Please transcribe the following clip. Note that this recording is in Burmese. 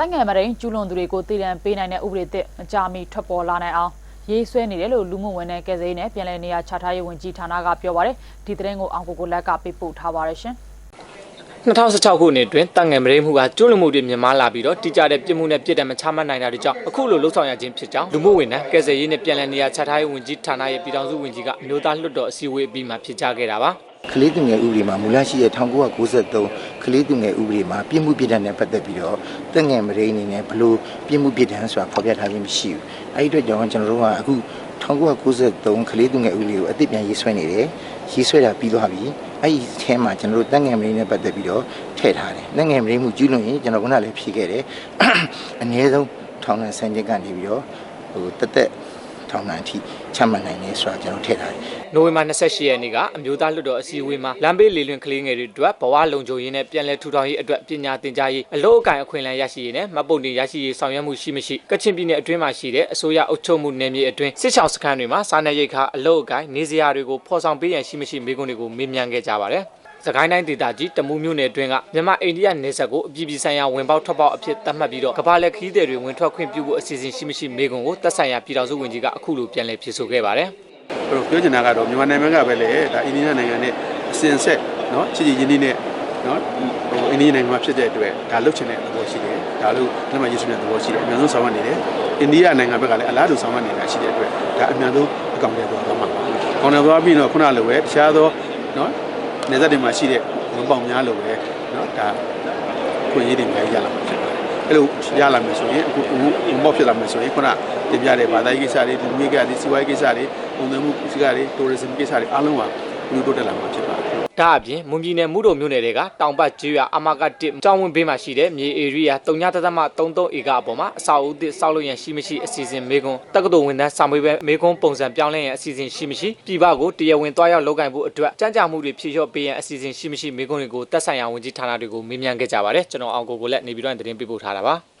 တိုင်းငယ်မရင်ကျူးလွန်သူတွေကိုတည်တံပေးနိုင်တဲ့ဥပဒေသစ်မကြာမီထွက်ပေါ်လာနိုင်အောင်ရေးဆွဲနေတယ်လို့လူမှုဝန်ထမ်းကယ်ဆယ်ရေးနဲ့ပြည်내နေရာချထားရေးဝန်ကြီးဌာနကပြောပါတယ်ဒီသတင်းကိုအောင်ကိုကိုလက်ကပေးပို့ထားပါတယ်ရှင် 2016ခုနှစ်အတွင်းတန်ငယ်မရိမှုကကျွလွန်မှုတွေမြင်မာလာပြီးတော့တိကျတဲ့ပြစ်မှုနဲ့ပြစ်ဒဏ်မချမှတ်နိုင်တာတွေကြောင့်အခုလိုလှုပ်ဆောင်ရခြင်းဖြစ်ကြောင်းလူမှုဝန်ထမ်းကယ်ဆယ်ရေးနဲ့ပြည်내နေရာချထားရေးဝန်ကြီးဌာနရဲ့ပြည်ထောင်စုဝန်ကြီးကအမျိုးသားလွှတ်တော်အစည်းအဝေးအပြီးမှာဖြစ်ကြခဲ့တာပါကလေးသူငယ်ဥပဒေမှာမူလရှိတဲ့1993ကလေးသူငယ်ဥပဒေမှာပြစ်မှုပြစ်ဒဏ်နဲ့ပတ်သက်ပြီးတော့တက်ငယ်မရိအနေနဲ့ဘလို့ပြစ်မှုပြစ်ဒဏ်ဆိုတာဖော်ပြထားခြင်းမရှိဘူး။အဲဒီအတွက်ကြောင့်ကျွန်တော်တို့ကအခု 1993ကလေးသူငယ်ဥပဒေကိုအသစ်ပြန်ရေးဆွဲနေတယ်။ရေးဆွဲတာပြီးသွားပြီ။အဲဒီအထဲမှာကျွန်တော်တို့တက်ငယ်မရိနဲ့ပတ်သက်ပြီးတော့ထည့်ထားတယ်။တက်ငယ်မရိမှုကျူးလွန်ရင်ကျွန်တော်ကလည်းဖြေခဲ့တယ်။အနည်းဆုံးထောင်ဒဏ်ဆန်ချက်ကနေပြီးတော့ဟိုတက်တက် ထောင်ဒဏ်အထိချမှတ်နိုင်တယ်ဆိုတာကျွန်တော်ထည့်ထားတယ်။နိုဝင်ဘာ28ရက်နေ့ကအမျိုးသားလွှတ်တော်အစည်းအဝေးမှာလမ်းဘေးလေလွင်ကလေးငယ်တွေအတွက်ဘဝလုံခြုံရေးနဲ့ပြည်내ထူထောင်ရေးအတွက်ပညာသင်ကြားရေးအလို့အကင်အခွင့်အလမ်းရရှိရေးနဲ့မှတ်ပုံတင်ရရှိရေးဆောင်ရွက်မှုရှိမရှိကချင်ပြည်နယ်အတွင်းမှာရှိတဲ့အစိုးရအုပ်ချုပ်မှုနယ်မြေအတွင်းစစ်ချောင်းစခန်းတွေမှာစားနပ်ရိက္ခာအလို့အကင်နေစရာတွေကိုဖော်ဆောင်ပေးရန်ရှိမရှိမေးခွန်းတွေကိုမေးမြန်းခဲ့ကြပါတယ်။ စကိုင်းတိုင်းဒေသကြီးတမူးမြို့နယ်အတွင်းကမြန်မာအိန္ဒိယနယ်စပ်ကိုအပြည်ပြည်ဆိုင်ရာဝင်ပေါက်ထွက်ပေါက်အဖြစ်သတ်မှတ်ပြီးတော့ကမ္ဘာလက်ခီးသည်တွေဝင်ထွက်ခွင့်ပြုဖို့အစီအစဉ်ရှိမရှိမေကွန်ကိုသက်ဆိုင်ရာပြည်ထောင်စုဝန်ကြီးကအခုလိုပြန်လည်ဖြေဆိုခဲ့ပါတယ်။ပြောပြောချင်တာကတော့မြန်မာနိုင်ငံကပဲလေဒါအိန္ဒိယနိုင်ငံနဲ့အစဉ်ဆက်နော်ချစ်ချစ်ရင်းနှီးနဲ့နော်ဟိုအိန္ဒိယနိုင်ငံမှာဖြစ်တဲ့အတွက်ဒါလှုပ်ချင်တဲ့သဘောရှိတယ်။ဒါလို့လက်မှတ်ရေးဆွဲတဲ့သဘောရှိတယ်။အများဆုံးဆောင်ရွက်နေတယ်။အိန္ဒိယနိုင်ငံဘက်ကလည်းအလားတူဆောင်ရွက်နေတာရှိတဲ့အတွက်ဒါအများဆုံးအကောင့်တွေပေါ်သွားမှာပါ။ကောင်းတယ်သွားပြီးတော့ခုနလိုပဲတခြားသောနော် နေသက်တွေမှာရှိတဲ့ဝန်ပေါက်များလိုပဲเนาะဒါခွင့်ရည်တွေအများကြီးရလာမှာဖြစ်ပါတယ်အဲ့လိုရလာမယ်ဆိုရင်အခုဝန်ပေါက်ဖြစ်လာမယ်ဆိုရင်ခုနတင်ပြတဲ့ဘာသာရေးကိစ္စတွေဒီမိကိစ္စတွေစီးပွားရေးကိစ္စတွေပုံစံမှုကိစ္စတွေ tourism ကိစ္စတွေအားလုံးကပြုတိုးတက်လာမှာဖြစ်ပါတယ် ဒါအပြင်မွန်ပြည်နယ်မှုတော်မြို့နယ်တွေကတောင်ပတ်ကျွော်အမကတစ်ကျောင်းဝင်းဘေးမှာရှိတဲ့မြေဧရိယာ3.33ဧကအပေါ်မှာအစာအုပ်သစ်စောက်လို့ရန်ရှိမရှိအစီအစဉ်မေကွန်းတက္ကသိုလ်ဝန်ထမ်းစာမေးပွဲမေကွန်းပုံစံပြောင်းလဲရန်အစီအစဉ်ရှိမရှိပြည်ပကိုတရားဝင်သွားရောက်လုပ်ကိုင်ဖို့အတွက်ကြံ့ကြာမှုတွေဖြည့်လျှော့ပေးရန်အစီအစဉ်ရှိမရှိမေကွန်းတွေကိုတက်ဆိုင်ရာဝန်ကြီးဌာနတွေကိုမေးမြန်းခဲ့ကြပါတယ်ကျွန်တော်အောင်ကိုကိုလက်နေပြည်တော်သတင်းပေးပို့ထားတာပါ